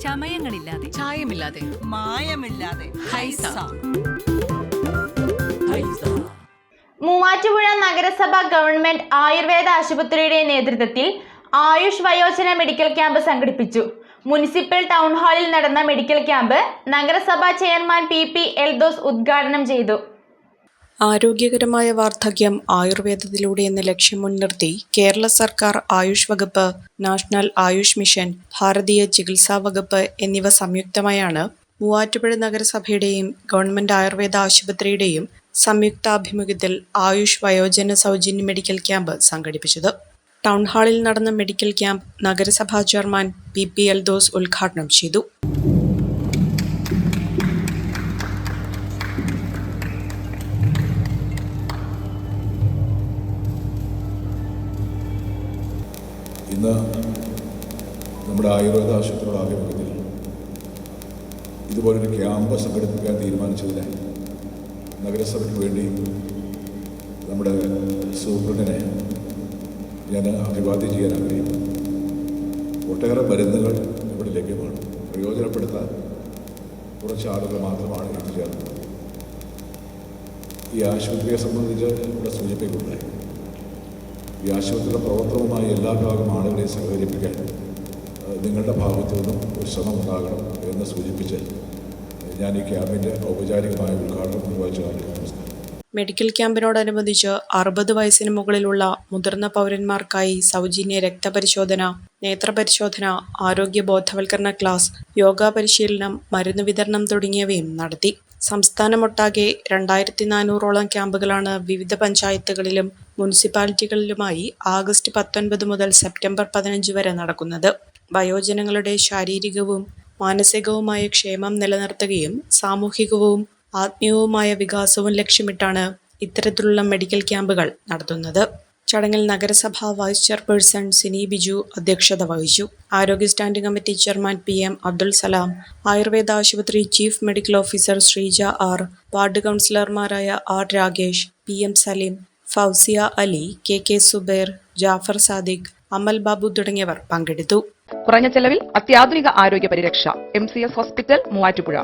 ചമയങ്ങളില്ലാതെ. ചായമില്ലാതെ. മായമില്ലാതെ. ഹൈസ. മൂവാറ്റുപുഴ നഗരസഭ ഗവൺമെന്റ് ആയുർവേദ ആശുപത്രിയുടെ നേതൃത്വത്തിൽ ആയുഷ് വയോജന മെഡിക്കൽ ക്യാമ്പ് സംഘടിപ്പിച്ചു. മുനിസിപ്പൽ ടൗൺ ഹാളിൽ നടന്ന മെഡിക്കൽ ക്യാമ്പ് നഗരസഭാ ചെയർമാൻ പി പി എൽദോസ് ഉദ്ഘാടനം ചെയ്തു. ആരോഗ്യകരമായ വാർദ്ധക്യം ആയുർവേദത്തിലൂടെ എന്ന ലക്ഷ്യം മുൻനിർത്തി കേരള സർക്കാർ ആയുഷ് വകുപ്പ് നാഷണൽ ആയുഷ് മിഷൻ ഭാരതീയ ചികിത്സാ വകുപ്പ് എന്നിവ സംയുക്തമായാണ് മൂവാറ്റുപുഴ നഗരസഭയുടെയും ഗവൺമെന്റ് ആയുർവേദ ആശുപത്രിയുടെയും സംയുക്താഭിമുഖ്യത്തിൽ ആയുഷ് വയോജന സൗജന്യ മെഡിക്കൽ ക്യാമ്പ് സംഘടിപ്പിച്ചത്. ടൗൺ ഹാളിൽ നടന്ന മെഡിക്കൽ ക്യാമ്പ് നഗരസഭാ ചെയർമാൻ പി പി എൽദോസ് ഉദ്ഘാടനം ചെയ്തു. ഇന്ന് നമ്മുടെ ആയുർവേദ ആശുപത്രിയുടെ ആഭിമുഖ്യത്തിൽ ഇതുപോലൊരു ക്യാമ്പ് സംഘടിപ്പിക്കാൻ തീരുമാനിച്ചതിന് നഗരസഭയ്ക്ക് വേണ്ടി നമ്മുടെ സൂപ്രണ്ടിനെ ഞാൻ അഭിവാദ്യം ചെയ്യാൻ ആഗ്രഹിക്കുന്നു. ഒട്ടേറെ മരുന്നുകൾ ഇവിടെ ലഭ്യമാണ് പ്രയോജനപ്പെടുത്താൻ കുറച്ച് ആളുകൾ മാത്രമാണ് എത്തിച്ചേർന്നത് ഈ ആശുപത്രിയെ സംബന്ധിച്ച് ഇവിടെ സൂചിപ്പിക്കുകയുണ്ടായി ഈ ആശുപത്രിയുടെ പ്രവർത്തനവുമായി എല്ലാ ഭാഗം ആളുകളെ സഹകരിപ്പിക്കാൻ നിങ്ങളുടെ ഭാഗത്തു നിന്നും ഒരു ശ്രമം ഉണ്ടാകണം എന്ന് സൂചിപ്പിച്ച് ഞാൻ ഈ ക്യാമ്പിന്റെ ഔപചാരികമായ ഉദ്ഘാടനം നിർവഹിച്ചു നമസ്കാരം മെഡിക്കൽ ക്യാമ്പിനോടനുബന്ധിച്ച് അറുപത് വയസ്സിന് മുകളിലുള്ള മുതിർന്ന പൗരന്മാർക്കായി സൗജന്യ രക്തപരിശോധന നേത്രപരിശോധന ആരോഗ്യ ബോധവൽക്കരണ ക്ലാസ് യോഗ പരിശീലനം മരുന്ന് വിതരണം തുടങ്ങിയവയും നടത്തി. സംസ്ഥാനമൊട്ടാകെ രണ്ടായിരത്തി നാനൂറോളം ക്യാമ്പുകളാണ് വിവിധ പഞ്ചായത്തുകളിലും മുനിസിപ്പാലിറ്റികളിലുമായി ആഗസ്റ്റ് പത്തൊൻപത് മുതൽ സെപ്റ്റംബർ പതിനഞ്ച് വരെ നടക്കുന്നത്. വയോജനങ്ങളുടെ ശാരീരികവും മാനസികവുമായ ക്ഷേമം നിലനിർത്തുകയും സാമൂഹികവും ആത്മീയവുമായ വികാസവും ലക്ഷ്യമിട്ടാണ് ഇത്തരത്തിലുള്ള മെഡിക്കൽ ക്യാമ്പുകൾ നടത്തുന്നത്. ചടങ്ങിൽ നഗരസഭാ വൈസ് ചെയർപേഴ്സൺ സിനി ബിജു അധ്യക്ഷത വഹിച്ചു. ആരോഗ്യ standing committee chairman P M Abdul Salam ayurveda ആശുപത്രി chief medical officer Sreeja R ward കൗൺസിലർമാരായ R Rakesh P M Saleem Fousiya Ali K K Suber Jafar Sadiq Amal Babu തുടങ്ങിയവർ പങ്കെടുത്തു. കുറഞ്ഞ ചെലവിൽ അത്യാധുനിക ആരോഗ്യ പരിരക്ഷ M C S hospital Muvattupuzha.